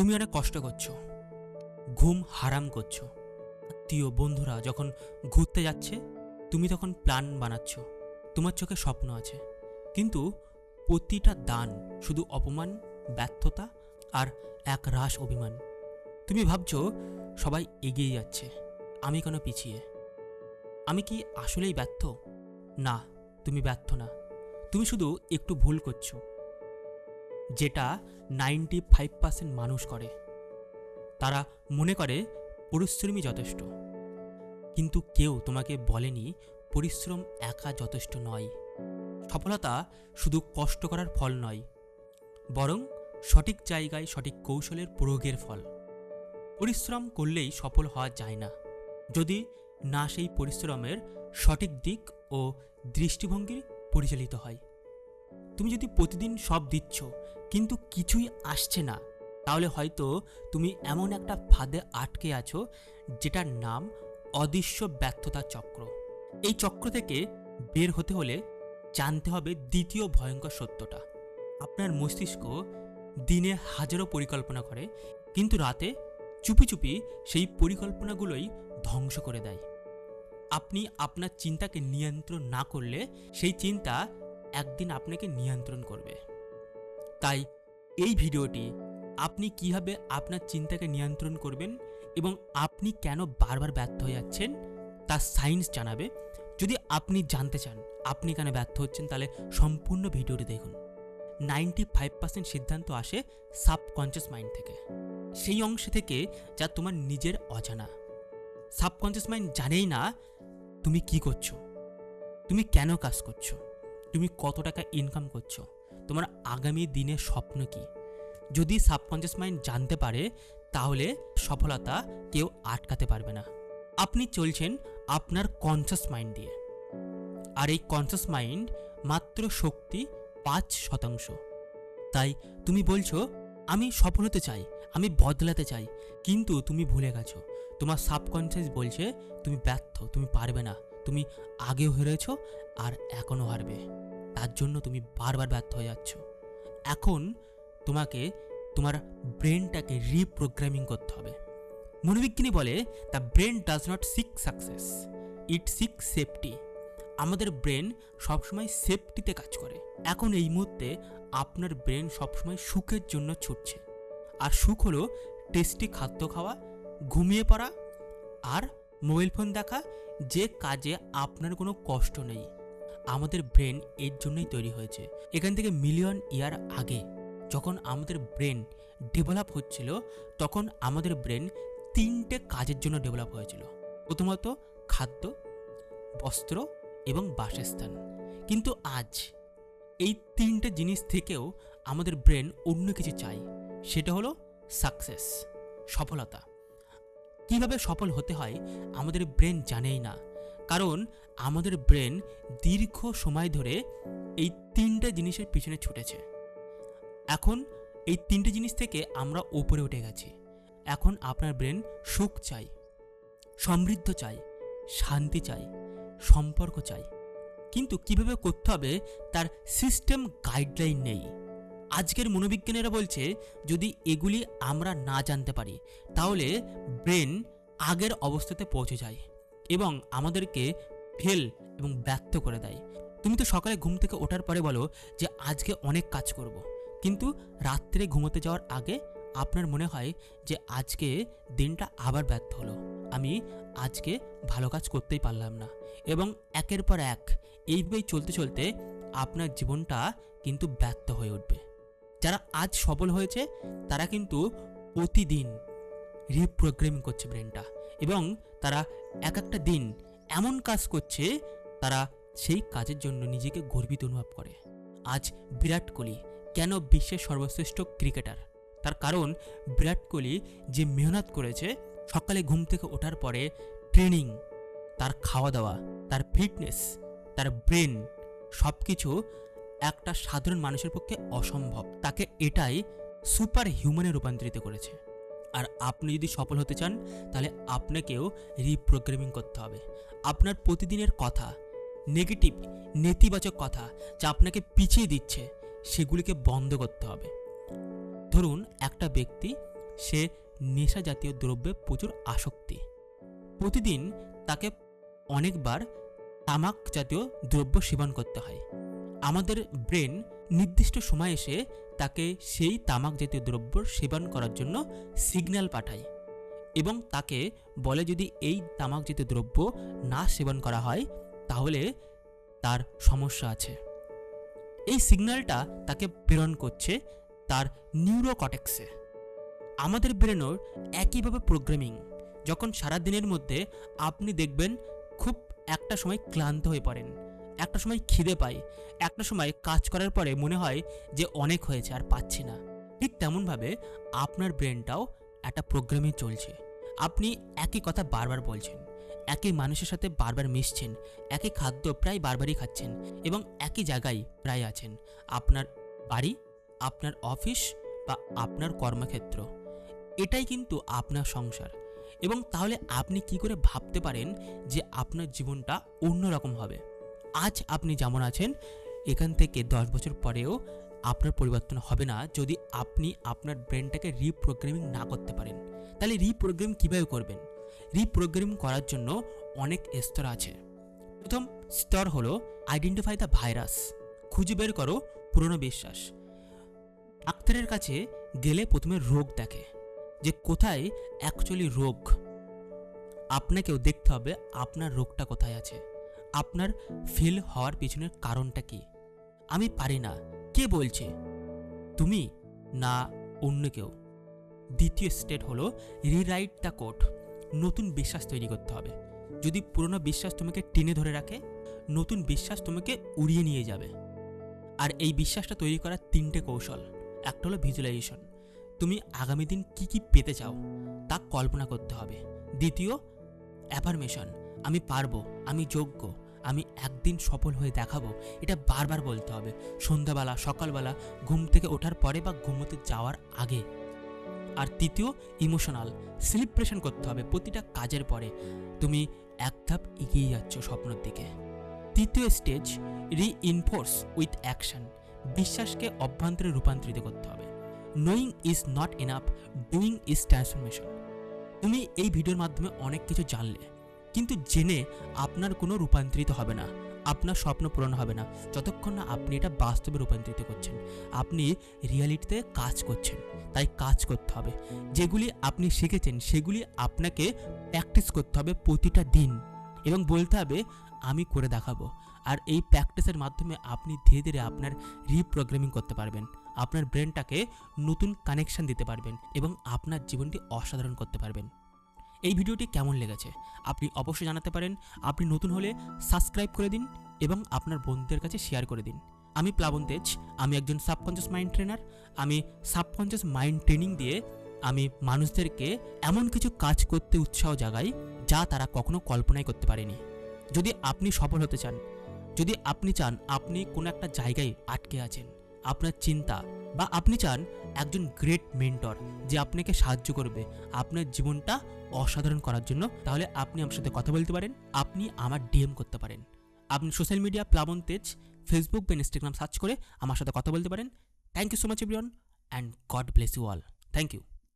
তুমি অনেক কষ্ট করছ, ঘুম হারাম করছ। আত্মীয় বন্ধুরা, যখন ঘুরতে যাচ্ছে, তুমি তখন প্ল্যান বানাচ্ছ। তোমার চোখে স্বপ্ন আছে। কিন্তু প্রতিটা দান শুধু অপমান, ব্যর্থতা আর এক রাস অভিমান। তুমি ভাবছ, সবাই এগিয়ে যাচ্ছে, আমি কেন পিছিয়ে? আমি কি আসলেই ব্যর্থ? না, তুমি ব্যর্থ না। তুমি শুধু একটু ভুল করছ। যেটা নাইনটি ফাইভ পার্সেন্ট মানুষ করে। তারা মনে করে পরিশ্রমই যথেষ্ট। কিন্তু কেউ তোমাকে বলেনি পরিশ্রম একা যথেষ্ট নয়। সফলতা শুধু কষ্ট করার ফল নয়, বরং সঠিক জায়গায় সঠিক কৌশলের প্রয়োগের ফল। পরিশ্রম করলেই সফল হওয়া যায় না। যদি না সেই পরিশ্রমের সঠিক দিক ও দৃষ্টিভঙ্গি পরিচালিত হয়। তুমি যদি প্রতিদিন সব দিচ্ছ, কিন্তু কিছুই আসছে না, তাহলে হয়তো তুমি এমন একটা ফাঁদে আটকে আছো যেটার নাম অদৃশ্য ব্যর্থতা চক্র। এই চক্র থেকে বের হতে হলে জানতে হবে দ্বিতীয় ভয়ঙ্কর সত্যটা। আপনার মস্তিষ্ক দিনে হাজারো পরিকল্পনা করে, কিন্তু রাতে চুপি চুপি সেই পরিকল্পনাগুলোই ধ্বংস করে দেয়। আপনি আপনার চিন্তাকে নিয়ন্ত্রণ না করলে সেই চিন্তা একদিন আপনাকে নিয়ন্ত্রণ করবে। তাই এই ভিডিওটি আপনি কীভাবে আপনার চিন্তাকে নিয়ন্ত্রণ করবেন এবং আপনি কেন বারবার ব্যর্থ হয়ে যাচ্ছেন তার সায়েন্স জানাবে। যদি আপনি জানতে চান আপনি কেন ব্যর্থ হচ্ছেন, তাহলে সম্পূর্ণ ভিডিওটি দেখুন। নাইনটি ফাইভ পার্সেন্ট সিদ্ধান্ত আসে সাবকনসিয়াস মাইন্ড থেকে। সেই অংশ থেকে যা তোমার নিজের অজানা। সাবকনসিয়াস মাইন্ড জানেই না তুমি কি করছ। তুমি কেন কাজ করছ। তুমি কত টাকা ইনকাম করছ? তোমার আগামী দিনের স্বপ্ন কি? যদি সাবকনসিয়াস মাইন্ড জানতে পারে, তাহলে সফলতা কেউ আটকাতে পারবে না। আপনি চলছেন আপনার কনসাস মাইন্ড দিয়ে। আর এই কনসাস মাইন্ড মাত্র শক্তি পাঁচ শতাংশ। তাই তুমি বলছো, আমি সফল হতে চাই, আমি বদলাতে চাই, কিন্তু তুমি ভুলে গেছো। তোমার সাবকনসিয়াস বলছে, তুমি ব্যর্থ, তুমি পারবে না। তুমি আগেও হেরেছ আর এখনও হারবে। তার জন্য তুমি বারবার ব্যর্থ হয়ে যাচ্ছ। এখন তোমাকে, তোমার ব্রেনটাকে রিপ্রোগ্রামিং করতে হবে। মনোবিজ্ঞানী বলে the brain does not seek success it seek safety আমাদের ব্রেন সবসময় সেফটিতে কাজ করে। এখন এই মুহূর্তে আপনার ব্রেন সবসময় সুখের জন্য ছুটছে। আর সুখ হলো টেস্টি খাদ্য খাওয়া, ঘুমিয়ে পড়া, আর মোবাইল ফোন দেখা, যে কাজে আপনার কোনো কষ্ট নেই। আমাদের ব্রেন এর জন্যই তৈরি হয়েছে। এখান থেকে মিলিয়ন ইয়ার আগে যখন আমাদের ব্রেন ডেভেলপ হচ্ছিল, তখন আমাদের ব্রেন তিনটে কাজের জন্য ডেভেলপ হয়েছিল। প্রথমত খাদ্য, বস্ত্র এবং বাসস্থান। কিন্তু আজ এই তিনটে জিনিস থেকেও আমাদের ব্রেন অন্য কিছু চাই সেটা হলো সাকসেস, সফলতা। কীভাবে সফল হতে হয় আমাদের ব্রেন জানেই না। কারণ আমাদের ব্রেন দীর্ঘ সময় ধরে এই তিনটে জিনিসের পিছনে ছুটেছে। এখন এই তিনটে জিনিস থেকে আমরা ওপরে উঠে গেছি। এখন আপনার ব্রেন সুখ চাই, সমৃদ্ধ চাই, শান্তি চাই, সম্পর্ক চাই। কিন্তু কীভাবে করতে হবে তার সিস্টেম গাইডলাইন নেই। আজকের মনোবিজ্ঞানীরা বলছে, যদি এগুলি আমরা না জানতে পারি, তাহলে ব্রেন আগের অবস্থাতে পৌঁছে যায়। এবং আমাদেরকে ফেল এবং ব্যর্থ করে দেয়। তুমি তো সকালে ঘুম থেকে ওঠার পরে বলো যে, আজকে অনেক কাজ করব। কিন্তু রাত্রে ঘুমোতে যাওয়ার আগে আপনার মনে হয় যে, আজকে দিনটা আবার ব্যর্থ হলো। আমি আজকে ভালো কাজ করতেই পারলাম না। এবং একের পর এক এইভাবেই চলতে চলতে আপনার জীবনটা কিন্তু ব্যর্থ হয়ে উঠবে। যারা আজ সফল হয়েছে, তারা কিন্তু প্রতিদিন রিপ্রোগ্রামিং করছে ব্রেনটা এবং তারা এক একটা দিন এমন কাজ করছে, তারা সেই কাজের জন্য নিজেকে গর্বিত অনুভব করে। আজ বিরাট কোহলি কেন বিশ্বের সর্বশ্রেষ্ঠ ক্রিকেটার? তার কারণ, বিরাট কোহলি যে মেহনত করেছে, সকালে ঘুম থেকে ওঠার পরে ট্রেনিং, তার খাওয়া দাওয়া তার ফিটনেস, তার ব্রেন সব কিছু একটা সাধারণ মানুষের পক্ষে অসম্ভব। তাকে এটাই সুপার হিউম্যানে রূপান্তরিত করেছে। আর আপনি যদি সফল হতে চান, তাহলে আপনাকেও রিপ্রোগ্রামিং করতে হবে। আপনার প্রতিদিনের কথা নেগেটিভ নেতিবাচক কথা যা আপনাকে পিছিয়ে দিচ্ছে, সেগুলিকে বন্ধ করতে হবে। ধরুন, একটা ব্যক্তি, সে নেশা জাতীয় দ্রব্যে প্রচুর আসক্তি। প্রতিদিন তাকে অনেকবার তামাক জাতীয় দ্রব্য সেবন করতে হয়। আমাদের ব্রেন নির্দিষ্ট সময় এসে তাকে সেই তামাক জাতীয় দ্রব্য সেবন করার জন্য সিগন্যাল পাঠায় এবং তাকে বলে যদি এই তামাক জাতীয় দ্রব্য না সেবন করা হয়, তাহলে তার সমস্যা আছে। এই সিগন্যালটা তাকে প্রেরণ করছে তার নিউরোকটেক্সে। আমাদের ব্রেনও একইভাবে প্রোগ্রামিং, যখন সারা দিনের মধ্যে আপনি দেখবেন খুব একটা সময় ক্লান্ত হয়ে পড়েন। একটা সময় খিদে পাই, একটা সময় কাজ করার পরে মনে হয় যে অনেক হয়েছে আর পাচ্ছি না। ঠিক তেমনভাবে আপনার ব্রেনটাও একটা প্রোগ্রামে চলছে। আপনি একই কথা বারবার বলছেন, একই মানুষের সাথে বারবার মিশছেন, একই খাদ্য প্রায় বারবারই খাচ্ছেন এবং একই জায়গায় প্রায় আছেন। আপনার বাড়ি, আপনার অফিস বা আপনার কর্মক্ষেত্র, এটাই কিন্তু আপনার সংসার। এবং তাহলে আপনি কি করে ভাবতে পারেন যে আপনার জীবনটা অন্যরকম হবে? আজ আপনি যেমন আছেন, এখান থেকে দশ বছর পরেও আপনার পরিবর্তন হবে না যদি আপনি আপনার ব্রেনটাকে রিপ্রোগ্রামিং না করতে পারেন। তাহলে রিপ্রোগ্রাম কীভাবে করবেন? রিপ্রোগ্রামিং করার জন্য অনেক স্তর আছে। প্রথম স্তর হলো আইডেন্টিফাই দ্য ভাইরাস খুঁজে বের করো পুরনো বিশ্বাস। ডাক্তারের কাছে গেলে প্রথমে রোগ দেখে যে কোথায় অ্যাকচুয়ালি রোগ। আপনাকেও দেখতে হবে আপনার রোগটা কোথায় আছে। আপনার ফেল হওয়ার পিছনের কারণটা কি? আমি পারি না। কে বলছে? তুমি না অন্য কেউ? দ্বিতীয় স্টেট হলো রিরাইট দ্য কোড নতুন বিশ্বাস তৈরি করতে হবে। যদি পুরনো বিশ্বাস তোমাকে টেনে ধরে রাখে, নতুন বিশ্বাস তোমাকে উড়িয়ে নিয়ে যাবে। আর এই বিশ্বাসটা তৈরি করার তিনটে কৌশল। একটা হলো ভিজুয়ালাইজেশন তুমি আগামী দিন কি কি পেতে চাও, তা কল্পনা করতে হবে। দ্বিতীয় অ্যাফার্মেশন আমি পারব, আমি যোগ্য, আমি একদিন সফল হয়ে দেখাবো, এটা বারবার বলতে হবে। সন্ধ্যাবেলা, সকালবেলা, ঘুম থেকে ওঠার পরে বা ঘুমোতে যাওয়ার আগে। আর তৃতীয়, ইমোশনাল, সেলিব্রেশন করতে হবে প্রতিটা কাজের পরে। তুমি এক ধাপ এগিয়ে যাচ্ছ স্বপ্নের দিকে। তৃতীয় স্টেজ রিইনফোর্স উইথ অ্যাকশন বিশ্বাসকে অভ্যন্তরে রূপান্তরিত করতে হবে। Knowing is not enough doing is transformation তুমি এই ভিডিওর মাধ্যমে অনেক কিছু জানলে। কিন্তু জেনে আপনার কোনো রূপান্তরিত হবে না। আপনার স্বপ্ন পূরণ হবে না। যতক্ষণ না আপনি এটা বাস্তবে রূপান্তরিত করছেন, আপনি রিয়ালিটিতে কাজ করছেন, তাই কাজ করতে হবে। যেগুলি আপনি শিখেছেন, সেগুলি আপনাকে প্র্যাকটিস করতে হবে প্রতিটা দিন এবং বলতে হবে, আমি করে দেখাবো। আর এই প্র্যাকটিসের মাধ্যমে আপনি ধীরে ধীরে আপনার রিপ্রোগ্রামিং করতে পারবেন, আপনার ব্রেনটাকে নতুন কানেকশন দিতে পারবেন এবং আপনার জীবনটি অসাধারণ করতে পারবেন। এই ভিডিওটি কেমন লেগেছে? আপনি অবশ্যই জানাতে পারেন। আপনি নতুন হলে সাবস্ক্রাইব করে দিন এবং আপনার বন্ধুদের কাছে শেয়ার করে দিন। আমি প্লাবন তেজ, আমি একজন সাবকনসিয়াস মাইন্ড ট্রেনার আমি সাবকনসিয়াস মাইন্ড ট্রেনিং দিয়ে আমি মানুষদেরকে এমন কিছু কাজ করতে উৎসাহ জাগাই যা তারা কখনো কল্পনাই করতে পারেনি। যদি আপনি সফল হতে চান, যদি আপনি চান আপনি কোনো একটা জায়গায় আটকে আছেন, আপনার চিন্তা বা আপনি চান একজন গ্রেট মেন্টর যে আপনাকে সাহায্য করবে, আপনার জীবনটা অসাধারণ করার জন্য, তাহলে আপনি আমার সাথে কথা বলতে পারেন, আপনি আমার ডিএম করতে পারেন। আপনি সোশ্যাল মিডিয়া প্লাবন তেজ ফেসবুক বা ইনস্টাগ্রাম সার্চ করে আমার সাথে কথা বলতে পারেন। Thank you so much everyone and God bless you all thank you